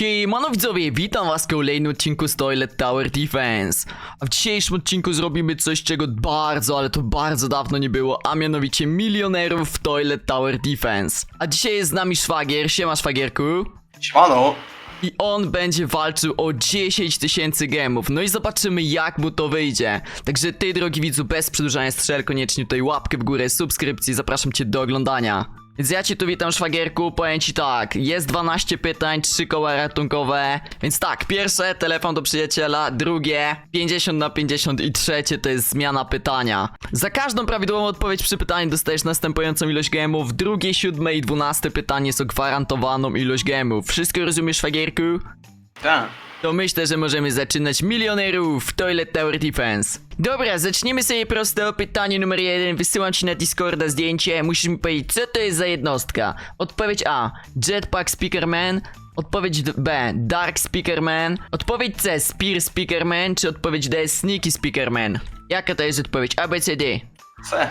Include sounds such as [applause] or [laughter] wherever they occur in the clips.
Siemano widzowie, witam was w kolejnym odcinku z Toilet Tower Defense. A w dzisiejszym odcinku zrobimy coś, czego bardzo, ale to bardzo dawno nie było, a mianowicie milionerów w Toilet Tower Defense. A dzisiaj jest z nami szwagier, siema szwagierku. Siemano. I on będzie walczył o 10 tysięcy gemów. No i zobaczymy jak mu to wyjdzie. Także ty drogi widzu, bez przedłużania strzel, koniecznie tutaj łapkę w górę, subskrypcji, zapraszam cię do oglądania. Więc ja cię tu witam szwagierku, powiem ci tak, jest 12 pytań, 3 koła ratunkowe, więc tak, pierwsze telefon do przyjaciela, drugie 50 na 50 i trzecie to jest zmiana pytania. Za każdą prawidłową odpowiedź przy pytaniu dostajesz następującą ilość gemów, drugie, siódme i dwunaste pytanie są gwarantowaną ilość gemów. Wszystko rozumiesz szwagierku? Tak. To myślę, że możemy zaczynać milionerów Toilet Tower Defense. Dobra, zaczniemy sobie prosto. Pytanie numer jeden. Wysyłam ci na Discorda zdjęcie. Musisz mi powiedzieć, co to jest za jednostka. Odpowiedź A. Jetpack Speakerman. Odpowiedź B. Dark Speakerman. Odpowiedź C. Spear Speakerman. Czy odpowiedź D. Sneaky Speakerman? Jaka to jest odpowiedź? A, B, C, D. C.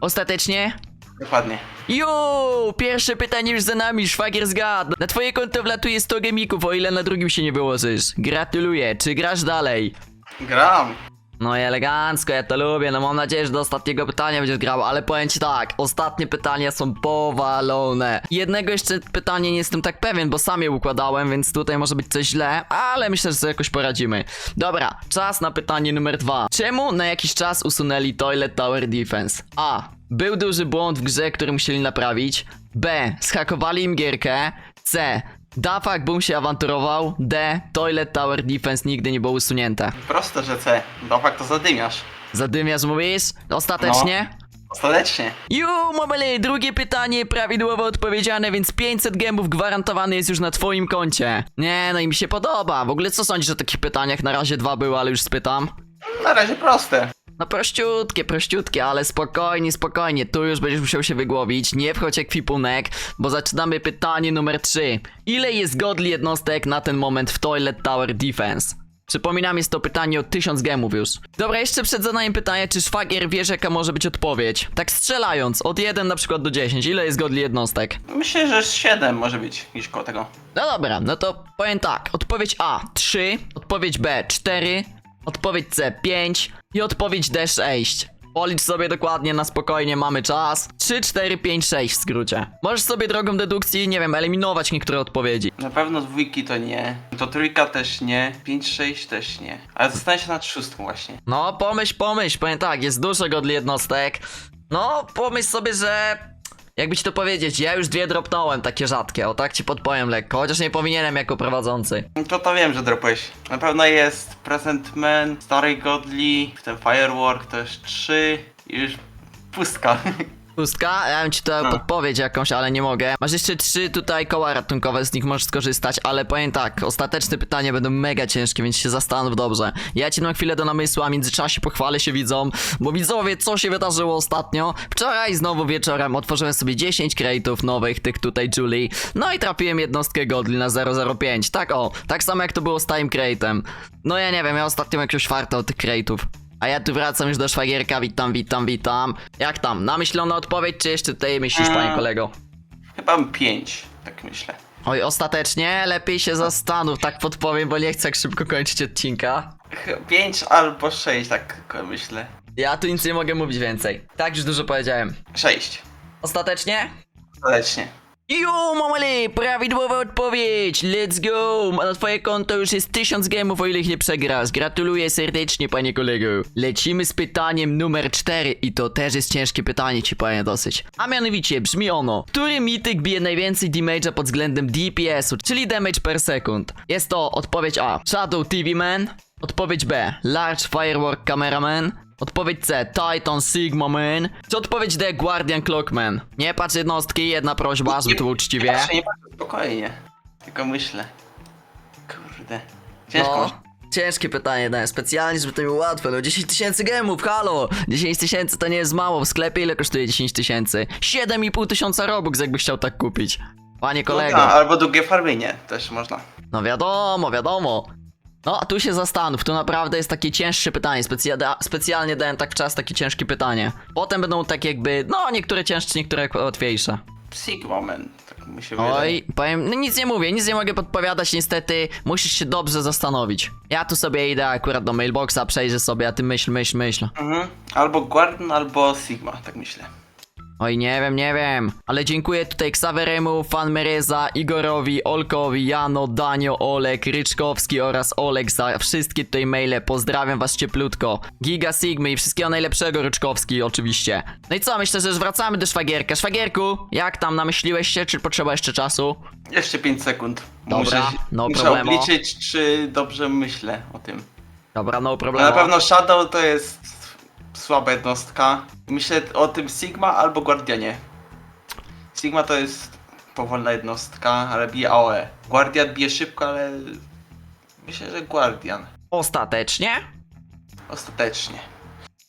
Ostatecznie? Dokładnie. Jo, pierwsze pytanie już za nami, szwagier zgadł. Na twoje konto wlatuje 100 gemików, o ile na drugim się nie wyłożysz. Gratuluję, czy grasz dalej? Gram. No i elegancko, ja to lubię, no mam nadzieję, że do ostatniego pytania będziesz grał, ale powiem ci tak, ostatnie pytania są powalone. Jednego jeszcze pytania nie jestem tak pewien, bo sam je układałem, więc tutaj może być coś źle, ale myślę, że sobie jakoś poradzimy. Dobra, czas na pytanie numer dwa. Czemu na jakiś czas usunęli Toilet Tower Defense? A. Był duży błąd w grze, który musieli naprawić. B. Schakowali im gierkę. C. Dafak Boom się awanturował. D. Toilet Tower Defense nigdy nie było usunięte. Proste, że C. Faktu zadymiasz. Zadymiarz mówisz? Ostatecznie? Ostatecznie. Ju, mamele, drugie pytanie prawidłowo odpowiedziane, więc 500 gemów gwarantowane jest już na twoim koncie. Nie, no i mi się podoba. W ogóle co sądzisz o takich pytaniach? Na razie dwa były, ale już spytam. Na razie proste. No prościutkie, prościutkie, ale spokojnie, spokojnie. Tu już będziesz musiał się wygłowić. Nie wchodź jak kwipunek, bo zaczynamy pytanie numer 3. Ile jest godli jednostek na ten moment w Toilet Tower Defense? Przypominam, jest to pytanie o 1000 gemów już. Dobra, jeszcze przed zadaniem pytania, czy szwagier wiesz jaka może być odpowiedź? Tak strzelając, od 1 na przykład do 10, ile jest godli jednostek? Myślę, że 7 może być gdzieś koło tego. No dobra, no to powiem tak. Odpowiedź A 3, odpowiedź B 4, odpowiedź C 5 i odpowiedź D 6. Policz sobie dokładnie na spokojnie, mamy czas. 3, 4, 5, 6 w skrócie. Możesz sobie drogą dedukcji, nie wiem, eliminować niektóre odpowiedzi. Na pewno dwójki to nie. To trójka też nie. 5, 6 też nie. Ale zastanawiam się nad szóstką właśnie. No, pomyśl, pomyśl, powiem tak, jest dużo godli jednostek. No, pomyśl sobie, że... Jakby ci to powiedzieć, ja już dwie dropnąłem, takie rzadkie, o tak ci podpowiem lekko, chociaż nie powinienem jako prowadzący. To to wiem, że dropłeś. Na pewno jest Present Man, Stary Godly, w tym Firework jest 3 i już pustka. [laughs] Pustka, ja bym ci to No. podpowiedź jakąś, ale nie mogę. Masz jeszcze trzy tutaj koła ratunkowe, z nich możesz skorzystać, ale powiem tak, ostateczne pytania będą mega ciężkie, więc się zastanów dobrze. Ja ci dam chwilę do namysłu, a w międzyczasie pochwalę się widzom, bo widzowie, co się wydarzyło ostatnio? Wczoraj znowu wieczorem otworzyłem sobie 10 kredytów nowych, tych tutaj Julie, no i trafiłem jednostkę Godly na 005. Tak o, tak samo jak to było z Time Crate'em. No ja nie wiem, ja ostatnio mam jakiegoś farta od tych kredytów. A ja tu wracam już do szwagierka, witam, witam, witam. Jak tam? Namyślona odpowiedź, czy jeszcze tutaj myślisz, panie Mm. kolego? Chyba 5, tak myślę. Oj, ostatecznie lepiej się zastanów, tak podpowiem, bo nie chcę tak szybko kończyć odcinka. 5 albo 6, tak myślę. Ja tu nic nie mogę mówić więcej. Tak już dużo powiedziałem. 6. Ostatecznie? Ostatecznie. Jo, mamale, prawidłowa odpowiedź, let's go! Na twoje konto już jest 1000 gemów, o ile ich nie przegrasz. Gratuluję serdecznie, panie kolego. Lecimy z pytaniem numer 4 i to też jest ciężkie pytanie, ci powiem dosyć. A mianowicie, brzmi ono. Który mityk bije najwięcej damage'a pod względem DPS-u, czyli damage per second? Jest to odpowiedź A. Shadow TV Man. Odpowiedź B. Large Firework Cameraman. Odpowiedź C. Titan Sigma Man. Czy odpowiedź D. Guardian Clockman? Nie patrz jednostki, jedna prośba, żeby to było uczciwie. Patrzę, nie patrzę, spokojnie. Tylko myślę. Kurde. Ciężko. No, ciężkie pytanie dałem specjalnie, żeby to było łatwe. No 10 tysięcy gemów, halo! 10 tysięcy to nie jest mało, w sklepie ile kosztuje 10 tysięcy? 7,5 tysiąca robux, jakbyś chciał tak kupić. Panie No, kolego. albo długie farmienie też można. No wiadomo, wiadomo. No, a tu się zastanów, tu naprawdę jest takie cięższe pytanie. Specja specjalnie dałem tak w czas takie ciężkie pytanie. Potem będą tak jakby, no niektóre cięższe, niektóre łatwiejsze. Sigma Man, tak mi się wydaje. Oj, powiem, no nic nie mówię, nic nie mogę podpowiadać niestety, musisz się dobrze zastanowić. Ja tu sobie idę akurat do mailboxa, przejrzę sobie, a ty myśl, myśl, myśl. Mhm. Albo Guardian, albo Sigma, tak myślę. Oj, nie wiem, nie wiem. Ale dziękuję tutaj Ksaweremu, Fanmereza, Igorowi, Olkowi, Jano, Danio, Olek, Ryczkowski oraz Olek za wszystkie tutaj maile. Pozdrawiam was cieplutko. Giga Sigmy i wszystkiego najlepszego Ryczkowski oczywiście. No i co, myślę, że już wracamy do szwagierka. Szwagierku, jak tam, namyśliłeś się, czy potrzeba jeszcze czasu? Jeszcze 5 sekund. Dobra, muszę, no muszę problemo. obliczyć, czy dobrze myślę o tym. Dobra, no Ale problem. na pewno Shadow to jest słaba jednostka. Myślę o tym Sigma albo Guardianie. Sigma to jest powolna jednostka, ale bije AOE. Guardian bije szybko, ale myślę, że Guardian. Ostatecznie? Ostatecznie.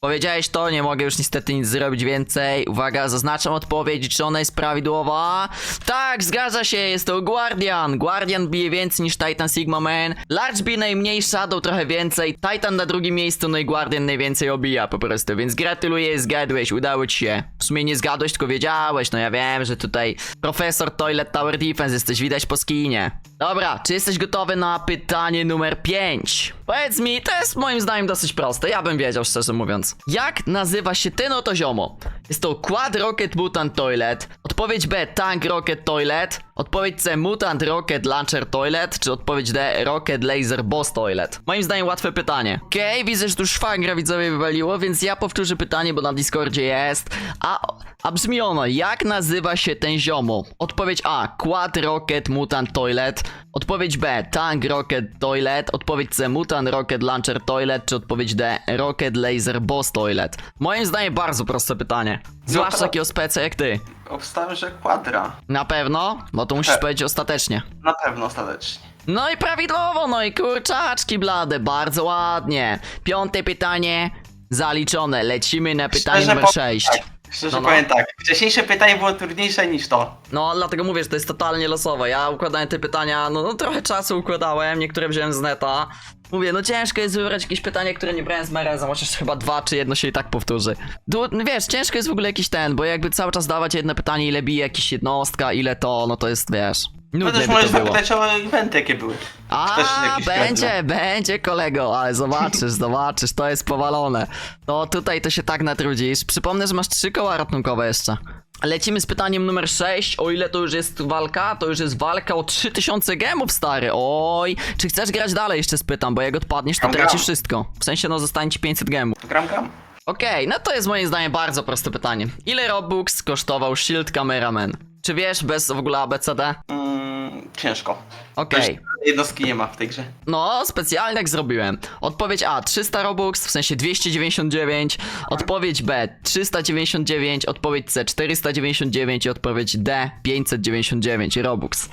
Powiedziałeś to, nie mogę już niestety nic zrobić więcej. Uwaga, zaznaczam odpowiedź, czy ona jest prawidłowa. Tak, zgadza się, jest to Guardian. Guardian bije więcej niż Titan Sigma Man. Large bije najmniej, Shadow trochę więcej. Titan na drugim miejscu, no i Guardian najwięcej obija po prostu. Więc gratuluję, zgadłeś, udało ci się. W sumie nie zgadłeś, tylko wiedziałeś. No ja wiem, że tutaj profesor Toilet Tower Defense jesteś, widać po skinie. Dobra, czy jesteś gotowy na pytanie numer 5? Powiedz mi, to jest moim zdaniem dosyć proste, ja bym wiedział szczerze mówiąc. Jak nazywa się ten oto ziomo? Jest to Quad Rocket Mutant Toilet, odpowiedź B Tank Rocket Toilet, odpowiedź C Mutant Rocket Launcher Toilet, czy odpowiedź D Rocket Laser Boss Toilet? Moim zdaniem łatwe pytanie. Okej, widzę, że tu szwagra widzowie wywaliło, więc ja powtórzę pytanie, bo na Discordzie jest. A, a brzmi ono, jak nazywa się ten ziomo? Odpowiedź A Quad Rocket Mutant Toilet, odpowiedź B Tank Rocket Toilet, odpowiedź C Mutant Rocket Launcher Toilet, czy odpowiedź D Rocket Laser Boss Toilet? Moim zdaniem bardzo proste pytanie. Zwłaszcza to- takiego speca jak ty. Obstawiam, że Quadra. Na pewno? Bo to musisz Tak. powiedzieć ostatecznie. Na pewno ostatecznie. No i prawidłowo, no i kurczaczki blade, bardzo ładnie. Piąte pytanie zaliczone. Lecimy na pytanie Szczerze numer powiem 6. Tak, szczerze No, no. powiem tak. Wcześniejsze pytanie było trudniejsze niż to. No, dlatego mówię, że to jest totalnie losowe. Ja układałem te pytania, no, no trochę czasu układałem, niektóre wziąłem z neta. Mówię, no ciężko jest wybrać jakieś pytanie, które nie brałem z Mereza, chociaż chyba dwa czy jedno się i tak powtórzy. Du no wiesz, ciężko jest w ogóle jakiś ten, bo jakby cały czas dawać jedno pytanie, ile bije jakiś jednostka, ile to, no to jest, wiesz, No nudne też by możesz to było. zapytać o eventy, jakie były. A, jakiś będzie, będzie kolego, ale zobaczysz, [laughs] zobaczysz, to jest powalone. To tutaj to się tak natrudzisz. Przypomnę, że masz trzy koła ratunkowe jeszcze. Lecimy z pytaniem numer 6. O ile to już jest walka? To już jest walka o 3000 gemów, stary. Oj, czy chcesz grać dalej? Jeszcze spytam, bo jak odpadniesz, to Gram, tracisz gram. wszystko. W sensie, no zostanie ci 500 gemów. Gram, gram. Okej, no to jest moim zdaniem bardzo proste pytanie. Ile Robux kosztował Shield Cameraman? Czy wiesz bez w ogóle ABCD? Mm, ciężko. Okej. Też Jednostki nie ma w tej grze. No, specjalnie tak zrobiłem. Odpowiedź A 300 Robux, w sensie 299. Odpowiedź B 399. Odpowiedź C 499. I odpowiedź D 599 Robux.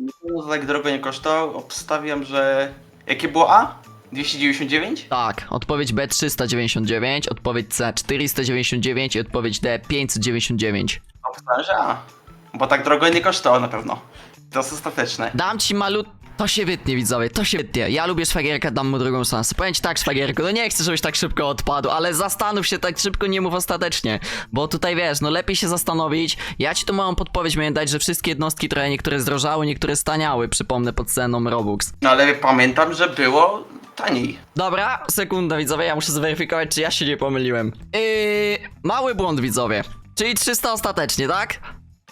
No to tak drogo nie kosztował. Obstawiam, że... Jakie było A? 299? Tak, odpowiedź B 399. Odpowiedź C 499. I odpowiedź D 599. Obstawiam, że A. Bo tak drogo nie kosztowało na pewno. To jest ostateczne. Dam ci malut. To się wytnie, widzowie, to się wytnie. Ja lubię szwagierka, dam mu drugą szansę. Powiem ci tak, szwagierku, no nie chcę, żebyś tak szybko odpadł, ale zastanów się tak szybko, nie mów ostatecznie. Bo tutaj wiesz, no lepiej się zastanowić. Ja ci tu małą podpowiedź miałem dać, że wszystkie jednostki trochę niektóre zdrożały, niektóre staniały, przypomnę pod ceną Robux. No ale pamiętam, że było taniej. Dobra, sekunda, widzowie, ja muszę zweryfikować, czy ja się nie pomyliłem. Yy, mały błąd, widzowie. Czyli 300 ostatecznie, tak?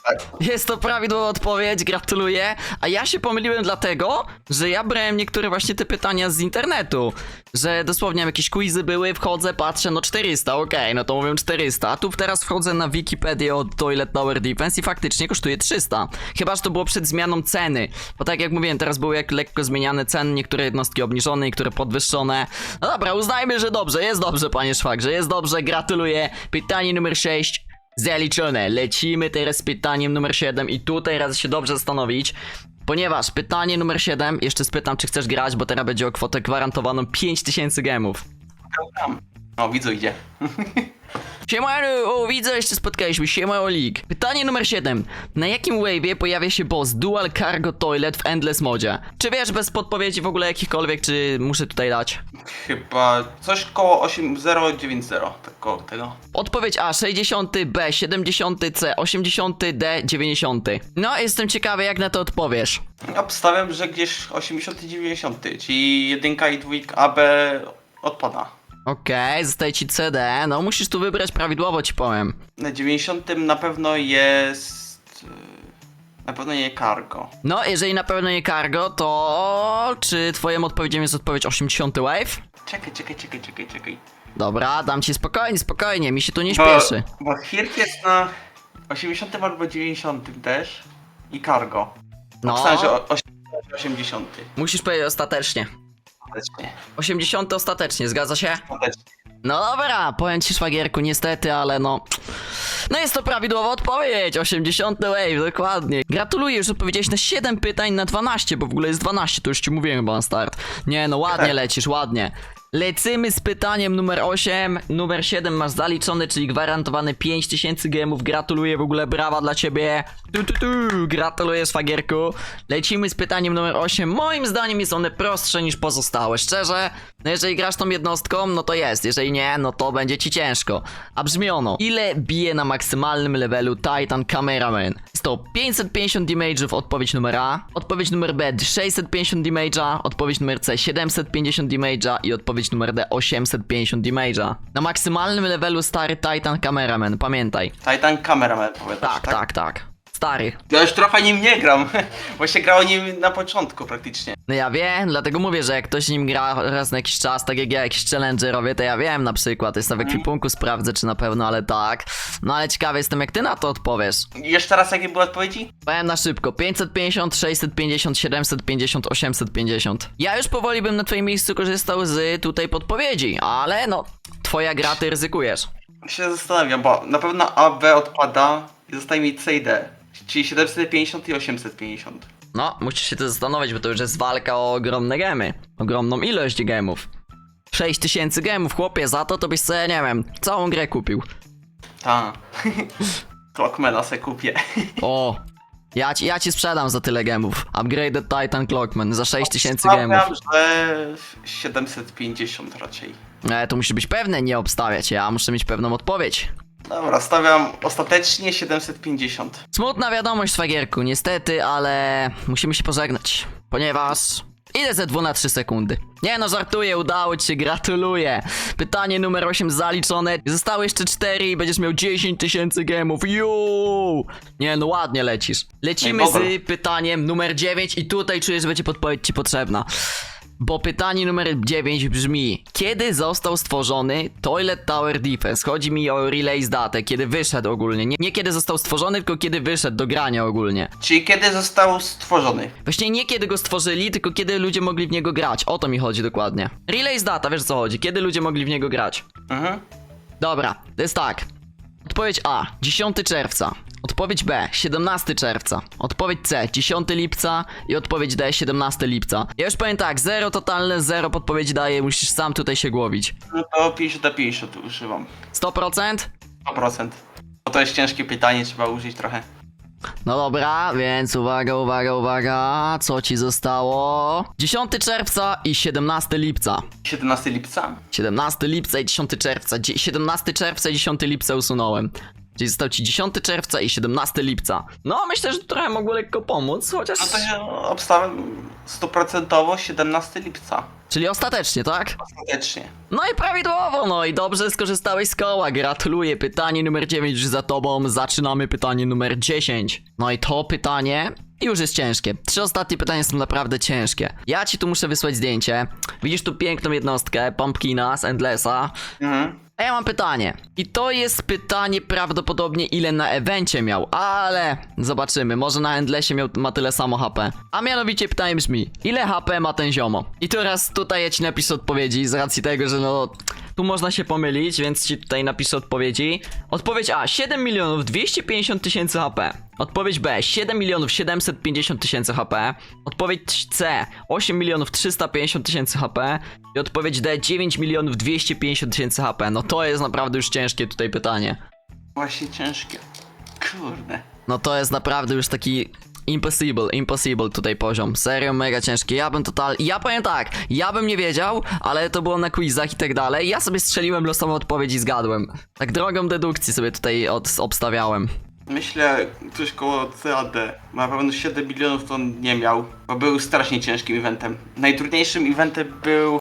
Tak. Jest to prawidłowa odpowiedź, gratuluję. A ja się pomyliłem dlatego, że ja brałem niektóre właśnie te pytania z internetu. Że dosłownie jakieś quizy były, wchodzę, patrzę, no 400, okej, no to mówię 400. A tu teraz wchodzę na Wikipedię od Toilet Tower Defense i faktycznie kosztuje 300. Chyba, że to było przed zmianą ceny. Bo tak jak mówiłem, teraz były jak lekko zmieniane ceny, niektóre jednostki obniżone, niektóre podwyższone. No dobra, uznajmy, że dobrze, jest dobrze, panie Szwagrze, jest dobrze, gratuluję. Pytanie numer 6. Zaliczone. Lecimy teraz z pytaniem numer 7 i tutaj radzę się dobrze zastanowić, ponieważ pytanie numer 7, jeszcze spytam czy chcesz grać, bo teraz będzie o kwotę gwarantowaną 5000 gemów. Gram. O, widzu idzie. [laughs] Siemano, o widzę, jeszcze spotkaliśmy, siema Olik. Pytanie numer 7. Na jakim wave'ie pojawia się boss Dual Cargo Toilet w Endless modzie? Czy wiesz bez podpowiedzi w ogóle jakichkolwiek, czy muszę tutaj dać? Chyba coś koło 8090, tak koło tego. Odpowiedź A 60, B 70, C 80, D 90. No, jestem ciekawy jak na to odpowiesz. Obstawiam, że gdzieś 80-90, czyli jedynka i dwójka AB odpada. Okej, zostaje ci CD, no musisz tu wybrać prawidłowo ci powiem. Na 90 na pewno jest... y, Na pewno nie cargo. No, jeżeli na pewno nie cargo, to czy twoją odpowiedzią jest odpowiedź 80 wave? Czekaj, czekaj, czekaj, czekaj, czekaj. Dobra, dam ci spokojnie, spokojnie, mi się tu nie Bo, śpieszy. bo Hirk jest na 80 albo 90 też i cargo. No, Obstawiam, że o- 80. musisz powiedzieć ostatecznie. Ostatecznie. 80 ostatecznie, zgadza się? Ostatecznie. No dobra, powiem ci szwagierku, niestety, ale no... No jest to prawidłowa odpowiedź, 80 wave, dokładnie. Gratuluję, już odpowiedziałeś na 7 pytań na 12, bo w ogóle jest 12, to już ci mówiłem chyba na start. Nie no, ładnie Tak. lecisz, ładnie. Lecimy z pytaniem numer 8, numer 7 masz zaliczony, czyli gwarantowane 5000 gemów, gratuluję w ogóle, brawa dla ciebie. Tu, tu, tu, gratuluję szwagierku. Lecimy z pytaniem numer 8, moim zdaniem jest one prostsze niż pozostałe, szczerze. No jeżeli grasz tą jednostką, no to jest, jeżeli nie, no to będzie ci ciężko. A brzmiono, ile bije na maksymalnym levelu Titan Cameraman? Jest to 550 damage'ów, odpowiedź numer A, odpowiedź numer B 650 damage'a, odpowiedź numer C 750 damage'a i odpowiedź numer D 850 damage'a. Na maksymalnym levelu stary Titan Cameraman, pamiętaj. Titan Cameraman powiadasz, Tak, tak, tak. Stary. Ja już trochę nim nie gram, [laughs] bo się grało nim na początku praktycznie. No ja wiem, dlatego mówię, że jak ktoś nim gra raz na jakiś czas, tak jak ja jakiś challenge robię, to ja wiem na przykład, jest w ekwipunku, sprawdzę czy na pewno, ale tak. No ale ciekawy jestem jak ty na to odpowiesz. Jeszcze raz jakie były odpowiedzi? Powiem na szybko, 550, 650, 750, 850. Ja już powoli bym na twoim miejscu korzystał z tutaj podpowiedzi, ale no, twoja gra, ty ryzykujesz. Się zastanawiam, bo na pewno AB odpada i zostaje mi C i D. Czyli 750 i 850. No, musisz się to zastanowić, bo to już jest walka o ogromne gemy. Ogromną ilość gemów. 6000 gemów, chłopie, za to to byś sobie, nie wiem, całą grę kupił. Ta. [laughs] Clockmana se kupię. [laughs] O, ja ci, ja ci sprzedam za tyle gemów. Upgraded Titan Clockman za 6000 gemów. Obstawiam, że 750 raczej. E, to musi być pewne, nie obstawiać. Ja muszę mieć pewną odpowiedź. Dobra, stawiam ostatecznie 750. Smutna wiadomość, Swagierku, niestety, ale musimy się pożegnać, ponieważ idę ze 2 na 3 sekundy. Nie no, żartuję, udało ci się, gratuluję. Pytanie numer 8 zaliczone, zostały jeszcze 4 i będziesz miał 10 tysięcy gemów, Juuu! Nie no, ładnie lecisz. Lecimy Ej, z pytaniem numer 9 i tutaj czuję, że będzie podpowiedź ci potrzebna. Bo pytanie numer 9 brzmi: Kiedy został stworzony Toilet Tower Defense? Chodzi mi o release datę, kiedy wyszedł ogólnie. Nie, nie kiedy został stworzony, tylko kiedy wyszedł do grania ogólnie. Czyli kiedy został stworzony? Właśnie nie kiedy go stworzyli, tylko kiedy ludzie mogli w niego grać. O to mi chodzi dokładnie. Release data, wiesz o co chodzi? Kiedy ludzie mogli w niego grać? Mhm. Dobra, to jest tak. Odpowiedź A 10 czerwca. Odpowiedź B 17 czerwca. Odpowiedź C 10 lipca i odpowiedź D 17 lipca. Ja już powiem tak, zero totalne, zero podpowiedzi daję, musisz sam tutaj się głowić. No to 50 na 50 używam. 100%? 100%. Bo to jest ciężkie pytanie, trzeba użyć trochę. No dobra, więc uwaga, uwaga, uwaga, co ci zostało? 10 czerwca i 17 lipca. 17 lipca? 17 lipca i 10 czerwca. Dzie- 17 czerwca i 10 lipca usunąłem. Czyli został ci 10 czerwca i 17 lipca. No, myślę, że trochę mogło lekko pomóc, chociaż... No to się obstawiam stuprocentowo 17 lipca. Czyli ostatecznie, tak? Ostatecznie. No i prawidłowo, no i dobrze skorzystałeś z koła, gratuluję. Pytanie numer 9 już za tobą, zaczynamy pytanie numer 10. No i to pytanie już jest ciężkie. Trzy ostatnie pytania są naprawdę ciężkie. Ja ci tu muszę wysłać zdjęcie. Widzisz tu piękną jednostkę, Pumpkina z Endlessa. Mhm. A ja mam pytanie. I to jest pytanie prawdopodobnie ile na evencie miał, ale zobaczymy, może na Endlessie miał, ma tyle samo HP. A mianowicie pytanie brzmi, ile HP ma ten ziomo? I teraz tutaj ja ci napiszę odpowiedzi z racji tego, że no... Tu można się pomylić, więc ci tutaj napiszę odpowiedzi. Odpowiedź A 7 milionów 250 tysięcy HP. Odpowiedź B 7 milionów 750 tysięcy HP. Odpowiedź C 8 milionów 350 tysięcy HP. I odpowiedź D 9 milionów 250 tysięcy HP. No to jest naprawdę już ciężkie tutaj pytanie. Właśnie ciężkie. Kurde. No to jest naprawdę już taki impossible, impossible tutaj poziom. Serio, mega ciężkie. Ja bym total... Ja powiem tak, ja bym nie wiedział, ale to było na quizach i tak dalej. Ja sobie strzeliłem losową odpowiedź i zgadłem. Tak drogą dedukcji sobie tutaj od, obstawiałem. Myślę, coś koło CAD. Na pewno 7 milionów to on nie miał, bo był strasznie ciężkim eventem. Najtrudniejszym eventem był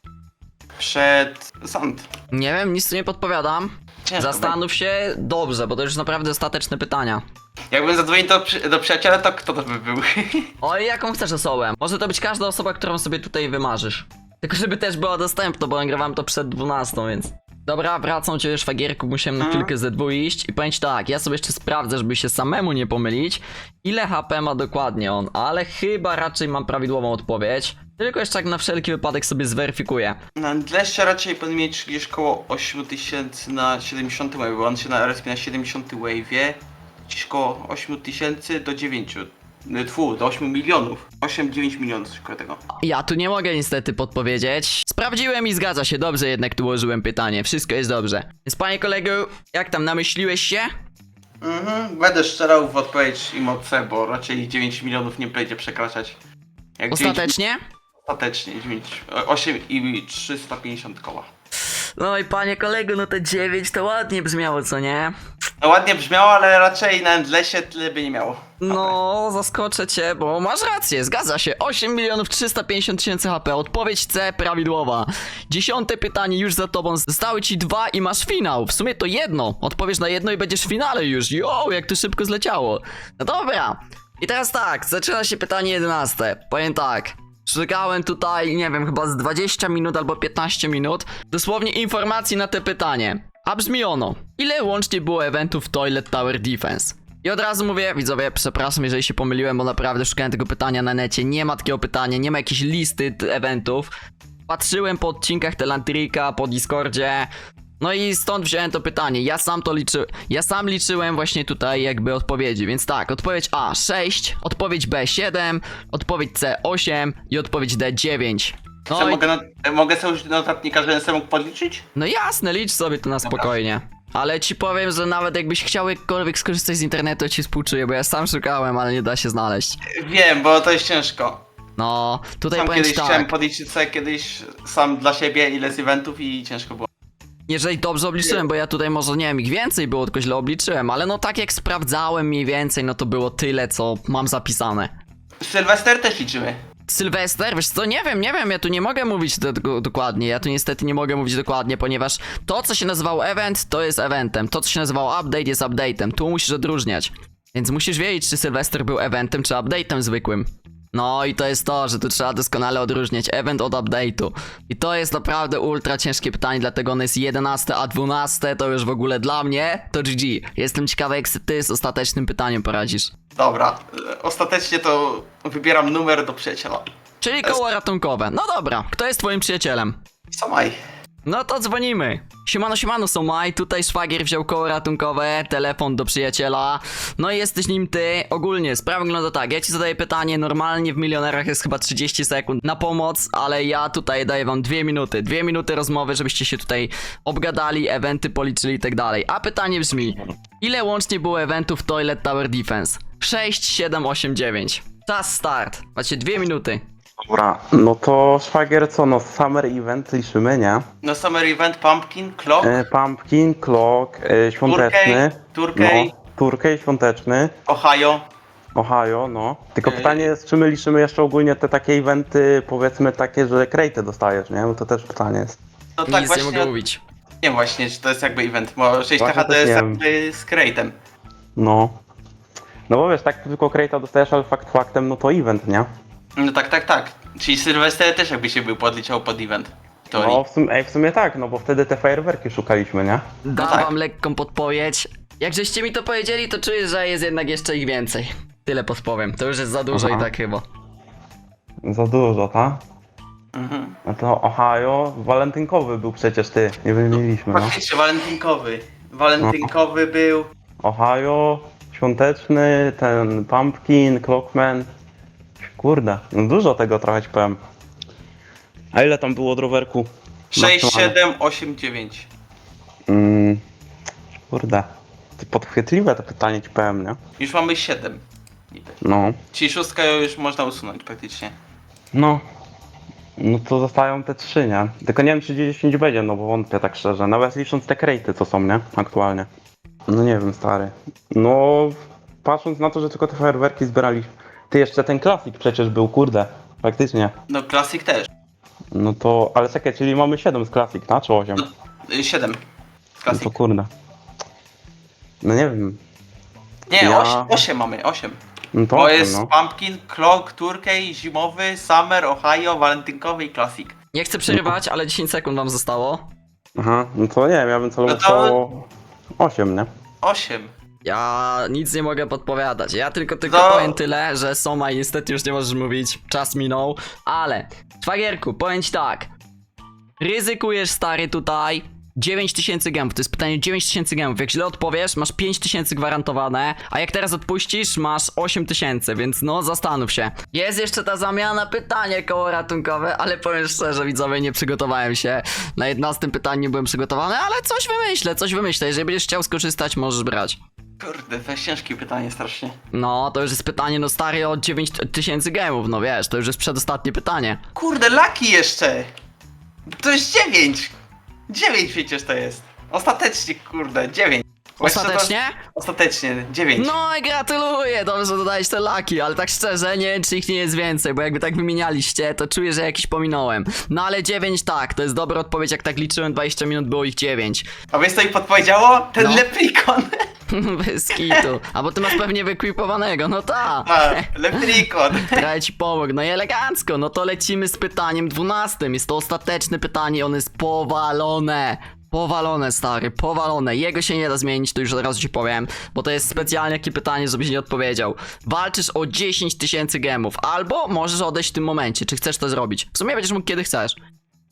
przed Sand. Nie wiem, nic tu nie podpowiadam. Ciężko Zastanów się dobrze, bo to już naprawdę ostateczne pytania. Jakbym zadzwonił do, przy- do przyjaciela, to kto to by był? Oj, jaką chcesz osobę? Może to być każda osoba, którą sobie tutaj wymarzysz. Tylko żeby też była dostępna, bo nagrywam to przed 12, więc... Dobra, wracam cię szwagierku, musiałem na Mhm. chwilkę ze dwu iść i powiem ci tak, ja sobie jeszcze sprawdzę, żeby się samemu nie pomylić, ile HP ma dokładnie on, ale chyba raczej mam prawidłową odpowiedź. Tylko jeszcze tak na wszelki wypadek sobie zweryfikuję. Na Andlesie raczej powinien mieć gdzieś koło 8000 na 70 wave, bo on się na RSP na 70 wave'ie. Gdzieś koło 8000 do 9. Tfu, do 8 milionów. 8-9 milionów, coś koło tego. Ja tu nie mogę niestety podpowiedzieć. Sprawdziłem i zgadza się, dobrze jednak tu ułożyłem pytanie, wszystko jest dobrze. Więc panie kolego, jak tam namyśliłeś się? Mhm, będę strzelał w odpowiedź im bo raczej 9 milionów nie będzie przekraczać. Jak 9 Ostatecznie? Ostatecznie, 9, 8 i 350 koła. No i panie kolego, no te 9 to ładnie brzmiało, co nie? No ładnie brzmiało, ale raczej na Endlesie tyle by nie miało. No, zaskoczę cię, bo masz rację, zgadza się. 8 milionów 350 tysięcy HP, odpowiedź C prawidłowa. Dziesiąte pytanie już za tobą, zostały ci dwa i masz finał. W sumie to jedno, odpowiesz na jedno i będziesz w finale już. Jo, jak to szybko zleciało. No dobra, i teraz tak, zaczyna się pytanie 11. Powiem tak. Szukałem tutaj, nie wiem, chyba z 20 minut albo 15 minut dosłownie informacji na te pytanie. A brzmi ono. Ile łącznie było eventów Toilet Tower Defense? I od razu mówię, widzowie, przepraszam, jeżeli się pomyliłem, bo naprawdę szukałem tego pytania na necie. Nie ma takiego pytania, nie ma jakiejś listy eventów. Patrzyłem po odcinkach Telantrika, po Discordzie. No i stąd wziąłem to pytanie. Ja sam to liczy... Ja sam liczyłem właśnie tutaj jakby odpowiedzi. Więc tak, odpowiedź A 6, odpowiedź B 7, odpowiedź C 8 i odpowiedź D 9. Co, No, i... mogę, mogę sobie użyć notatnika, żebym sobie mógł podliczyć? no jasne, licz sobie to na spokojnie. Ale ci powiem, że nawet jakbyś chciał jakkolwiek skorzystać z internetu, to ci współczuję, bo ja sam szukałem, ale nie da się znaleźć. Wiem, bo to jest ciężko. No, tutaj Sam powiem kiedyś chciałem tak. podliczyć sobie kiedyś sam dla siebie ile z eventów i ciężko było. Jeżeli dobrze obliczyłem, bo ja tutaj może nie wiem, ich więcej było, tylko źle obliczyłem, ale no tak jak sprawdzałem mniej więcej, no to było tyle, co mam zapisane. Sylwester też liczymy. Sylwester, wiesz co, nie wiem, nie wiem, ja tu nie mogę mówić tego dokładnie, ja tu niestety nie mogę mówić dokładnie, ponieważ to, co się nazywało event, to jest eventem, to, co się nazywało update, jest update'em, tu musisz odróżniać. Więc musisz wiedzieć, czy Sylwester był eventem, czy update'em zwykłym. No i to jest to, że tu trzeba doskonale odróżniać event od update'u. I to jest naprawdę ultra ciężkie pytanie, dlatego ono jest 11, a 12 to już w ogóle dla mnie to GG. Jestem ciekawy, jak ty z ostatecznym pytaniem poradzisz. Dobra, e, ostatecznie to wybieram numer do przyjaciela. Czyli koło ratunkowe. No dobra, kto jest twoim przyjacielem? Samaj. No to dzwonimy. Siemano, siemano, są Maj. Tutaj szwagier wziął koło ratunkowe, telefon do przyjaciela. No i jesteś nim ty. Ogólnie, sprawa wygląda tak. Ja ci zadaję pytanie. Normalnie w milionerach jest chyba 30 sekund na pomoc, ale ja tutaj daję wam dwie minuty. Dwie minuty rozmowy, żebyście się tutaj obgadali, eventy policzyli i tak dalej. A pytanie brzmi: ile łącznie było eventów Toilet Tower Defense? 6, 7, 8, 9. Czas start. Macie dwie minuty. Dobra, no to szwagier co, no summer event liczymy, nie? No Summer Event, Pumpkin, Clock, E, pumpkin, clock, e, świąteczny. Turkey, No, Turkey, świąteczny. Ohio. Ohio, no. Tylko Ej. pytanie jest, czy my liczymy jeszcze ogólnie te takie eventy, powiedzmy takie, że krejty dostajesz, nie? Bo to też pytanie jest. No tak Nic nie właśnie, mogę mówić. nie właśnie, czy to jest jakby event, bo 6 Właśnie THD też jest nie wiem. jakby z Crate'em. No. No bo wiesz, tak tylko krejta dostajesz, ale fakt faktem, no to event, nie? No tak, tak, tak. Czyli Sylwester też jakby się był podliczał pod event. W teorii. No w sumie, ej, w sumie tak, no bo wtedy te fajerwerki szukaliśmy, nie? Dam tak. wam lekką podpowiedź. Jak żeście mi to powiedzieli, to czuję, że jest jednak jeszcze ich więcej. Tyle podpowiem. To już jest za dużo Aha. i tak chyba. Za dużo, ta? Mhm. No to Ohio, walentynkowy był przecież ty, nie wymieniliśmy, no. Faktycznie, walentynkowy. Walentynkowy był. Ohio, świąteczny, ten Pumpkin, Clockman. Kurde, dużo tego trochę ci powiem. A ile tam było od rowerku? 6, Maksymalnie. 7, 8, 9. Mm, kurde, to podchwytliwe to pytanie ci powiem, nie? Już mamy 7. Niby. No, Czyli szóstkę już można usunąć praktycznie. no. No to zostają te trzy, nie? Tylko nie wiem czy 10 będzie, no bo wątpię tak szczerze. Nawet licząc te krejty co są, nie? Aktualnie. No nie wiem, stary. No, patrząc na to, że tylko te fajerwerki zbierali. Ty jeszcze ten klasik przecież był, kurde. Faktycznie. No, klasik też. No to, ale czekaj, czyli mamy 7 z klasik, tak? Czy 8? Y, 7. No Klasik. to kurde. No nie wiem. Nie, Ja- 8, 8 mamy, 8. No to Bo 8, jest no. Pumpkin, Clock, Turkey, Zimowy, Summer, Ohio, Walentynkowy i Classic. Nie chcę przerywać, ale 10 sekund wam zostało. Aha, no to nie wiem, ja bym celował No to- po 8, nie? 8. Ja nic nie mogę podpowiadać. Ja tylko tylko No. powiem tyle, że Somaj niestety już nie możesz mówić. Czas minął. Ale, szwagierku, powiem ci tak. Ryzykujesz stary tutaj 9000 gemów. To jest pytanie 9000 gemów. Jak źle odpowiesz, masz 5000 gwarantowane, a jak teraz odpuścisz, masz 8000, więc no zastanów się. Jest jeszcze ta zamiana pytania koło ratunkowe, ale powiem szczerze, widzowie, nie przygotowałem się. Na 11 pytaniu nie byłem przygotowany, ale coś wymyślę, coś wymyślę. Jeżeli będziesz chciał skorzystać, możesz brać. Kurde, to jest ciężkie pytanie strasznie. No, to już jest pytanie, no stary, o 9000 gemów, no wiesz, to już jest przedostatnie pytanie. Kurde, Lucky jeszcze! To jest 9! 9 przecież to jest. Ostatecznie, kurde, 9. Ostatecznie? Ostatecznie, 9. No i gratuluję, dobrze że dodałeś te laki, ale tak szczerze, nie wiem czy ich nie jest więcej, bo jakby tak wymienialiście, to czuję, że jakiś pominąłem. No ale 9 tak, to jest dobra odpowiedź, jak tak liczyłem 20 minut, było ich 9. A wiesz co mi podpowiedziało? Ten No. [laughs] leprikon! [laughs] Bez kitu. A bo ty masz pewnie wykwipowanego, no ta. A, leprikon! [laughs] Trochę ci pomógł, no i elegancko, no to lecimy z pytaniem 12. Jest to ostateczne pytanie, ono jest powalone. Powalone, stary, powalone. Jego się nie da zmienić, to już od razu ci powiem, bo to jest specjalnie takie pytanie, żebyś nie odpowiedział. Walczysz o 10 tysięcy gemów, albo możesz odejść w tym momencie, czy chcesz to zrobić. W sumie będziesz mógł kiedy chcesz.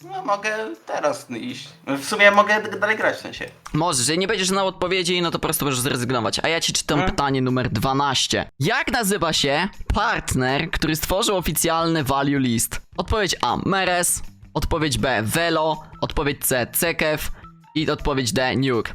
No mogę teraz iść. W sumie mogę dalej grać w sensie. Możesz, jeżeli nie będziesz znał odpowiedzi, no to po prostu możesz zrezygnować. A ja ci czytam Hmm? pytanie numer 12. Jak nazywa się partner, który stworzył oficjalny value list? Odpowiedź A. Meres. Odpowiedź B. Velo. Odpowiedź C. Cekew. I odpowiedź D. Nuke.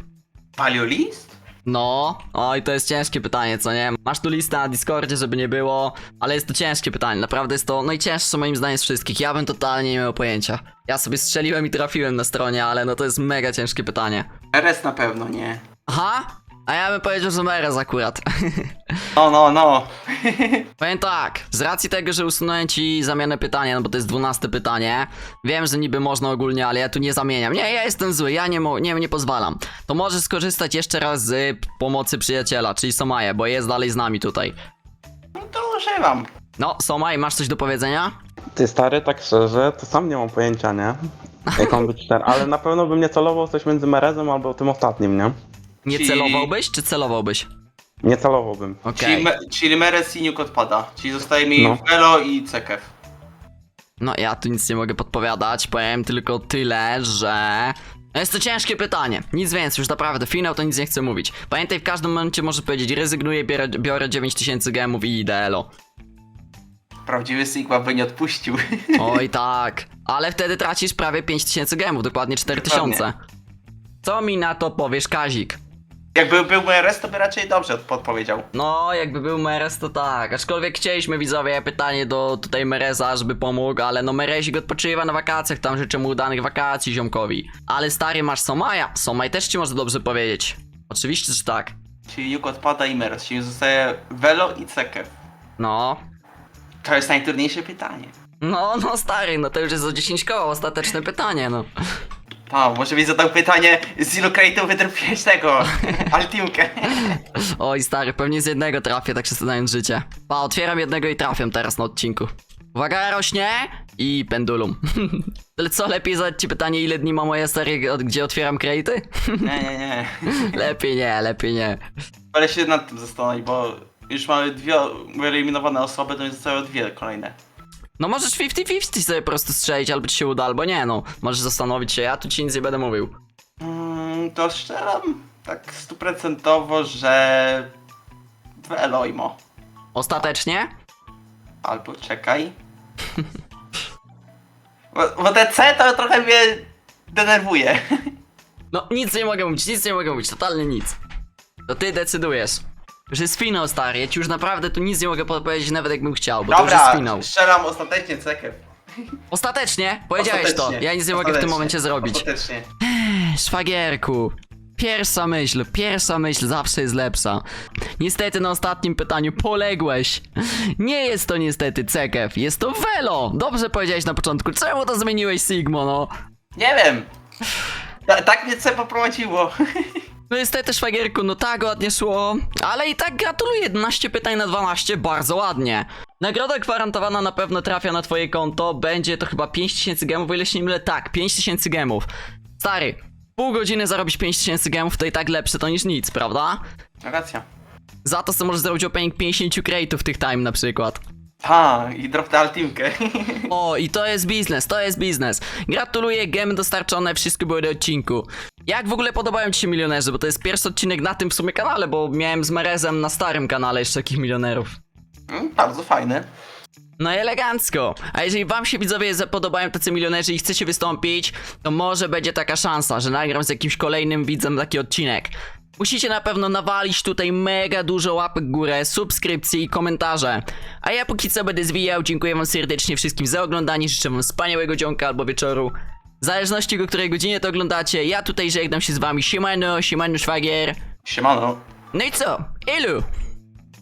Value list? No, oj, to jest ciężkie pytanie, co nie? Masz tu listę na Discordzie, żeby nie było, ale jest to ciężkie pytanie, naprawdę jest to najcięższe moim zdaniem z wszystkich. Ja bym totalnie nie miał pojęcia. Ja sobie strzeliłem i trafiłem na stronie, ale no to jest mega ciężkie pytanie. RS na pewno nie. Aha, a ja bym powiedział, że Meres akurat. [laughs] No, no, no. [laughs] Powiem tak, z racji tego, że usunąłem ci zamianę pytania, no bo to jest dwunaste pytanie, wiem, że niby można ogólnie, ale ja tu nie zamieniam. Nie, ja jestem zły, ja nie, mo- nie, nie pozwalam. To możesz skorzystać jeszcze raz z y, pomocy przyjaciela, czyli Somaje, bo jest dalej z nami tutaj. No to używam. No, Somaj, masz coś do powiedzenia? Ty stary, tak szczerze, to sam nie mam pojęcia, nie? Jak on być ten, ale na pewno bym nie celował coś między Merezem albo tym ostatnim, nie? Nie Czyli- celowałbyś, czy celowałbyś? Nie celowałbym. Okej. Czyli, me, czyli Meres i Nuke odpada. Czyli zostaje mi No. Velo i Cekew. No, ja tu nic nie mogę podpowiadać, powiem tylko tyle, że... No Jest to ciężkie pytanie, nic więcej, już naprawdę, finał to nic nie chcę mówić. Pamiętaj, w każdym momencie możesz powiedzieć, rezygnuję, biorę, biorę 9000 gemów i idę elo. Prawdziwy Sigma by nie odpuścił. [laughs] Oj tak, ale wtedy tracisz prawie 5000 gemów, dokładnie 4000. Co mi na to powiesz, Kazik? Jakby był Meres, to by raczej dobrze podpowiedział. No, jakby był Meres, to tak. Aczkolwiek chcieliśmy widzowie pytanie do tutaj Mereza, żeby pomógł, ale no Merezik odpoczywa na wakacjach, tam życzę mu udanych wakacji ziomkowi. Ale stary, masz Somaja. Somaj też ci może dobrze powiedzieć. Oczywiście, że tak. Czyli Nuke odpada i Meres. Czyli zostaje Velo i Cekew. No. To jest najtrudniejsze pytanie. No, no stary, no to już jest o 10 koło, ostateczne pytanie, no. A, może mi zadał pytanie, z ilu kredytów wydropiłeś tego? [laughs] Altimkę. Oj stary, pewnie z jednego trafię, tak się znając życie. Pa, otwieram jednego i trafiam teraz na odcinku. Uwaga, rośnie i pendulum. [laughs] Ale co, lepiej zadać ci pytanie, ile dni ma moja seria, od- gdzie otwieram kredyty? Nie, nie, nie. [laughs] lepiej nie, lepiej nie. Ale się nad tym zastanowić, bo już mamy dwie wyeliminowane osoby, to już zostały dwie kolejne. No możesz 50-50 sobie po prostu strzelić, albo ci się uda, albo nie, no. Możesz zastanowić się, ja tu ci nic nie będę mówił. Mm, to strzelam tak stuprocentowo, że w Eloimo. Ostatecznie? Albo czekaj. Bo, bo te C to trochę mnie denerwuje. No, nic nie mogę mówić, nic nie mogę mówić, totalnie nic. To ty decydujesz. Już jest finał, stary, ja ci już naprawdę tu nic nie mogę podpowiedzieć, nawet jakbym chciał, bo to już jest Dobra, finał. strzelam ostatecznie cekę. Ostatecznie? Powiedziałeś to, Ostatecznie. ja nic nie mogę w tym Ostatecznie. momencie zrobić. Ostatecznie. Szwagierku, pierwsza myśl, pierwsza myśl zawsze jest lepsza. Niestety na ostatnim pytaniu poległeś. Nie jest to niestety Cekew, jest to Velo. Dobrze powiedziałeś na początku, czemu to zmieniłeś Sigmo, no? Nie wiem. Ta, tak mnie C poprowadziło. [laughs] No niestety szwagierku, no tak ładnie szło, ale i tak gratuluję, 11 pytań na 12, bardzo ładnie. Nagroda gwarantowana na pewno trafia na twoje konto, będzie to chyba 5000 gemów, o ile się nie mylę, tak, 5000 gemów. Stary, pół godziny zarobić 5000 gemów to i tak lepsze to niż nic, prawda? Racja. Za to co możesz zrobić opening 50 crate'ów tych time na przykład. Ha, i drop the altimkę. O, i to jest biznes, to jest biznes. Gratuluję, gemy dostarczone, wszystko było do odcinku. Jak w ogóle podobają ci się milionerzy? Bo to jest pierwszy odcinek na tym w sumie kanale, bo miałem z Merezem na starym kanale jeszcze takich milionerów. Mm, Bardzo fajne. No i elegancko. A jeżeli wam się widzowie podobają tacy milionerzy i chcecie wystąpić, to może będzie taka szansa, że nagram z jakimś kolejnym widzem taki odcinek. Musicie na pewno nawalić tutaj mega dużo łapek w górę, subskrypcji i komentarze. A ja póki co będę zwijał, dziękuję wam serdecznie wszystkim za oglądanie, życzę wam wspaniałego dzionka albo wieczoru. W zależności o której godzinie to oglądacie, ja tutaj żegnam się z wami, siemano, siemano szwagier. Siemano. No i co? Ilu?